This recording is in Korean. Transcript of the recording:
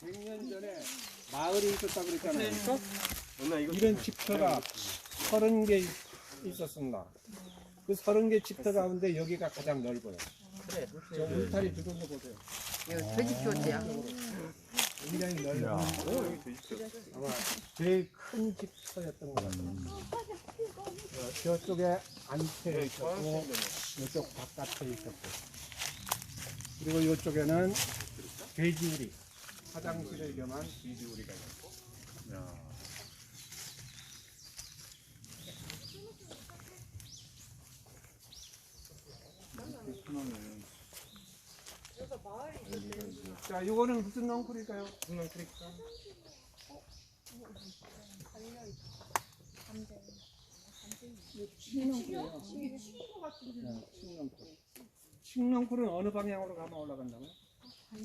100년 전에 마을이 있었다고 그랬잖아요. 이거 이런 집터가 30개 있었습니다. 그 30개 집터 가운데 여기가 가장 넓어요. 그래. 저 울타리 거 보세요. 이거 돼지 키웠대야. 굉장히 넓은 아마 제일 큰 집터였던 것 같아요. 어, 저쪽에 안태 있었고 이쪽 바깥에 있었고 그리고 이쪽에는 돼지우리 화장실을 겸한 돼지우리가 있고 자 이거는 무슨 넝쿨일까요? 칡넝쿨은 어느 방향으로 가면 올라간다고요? はい、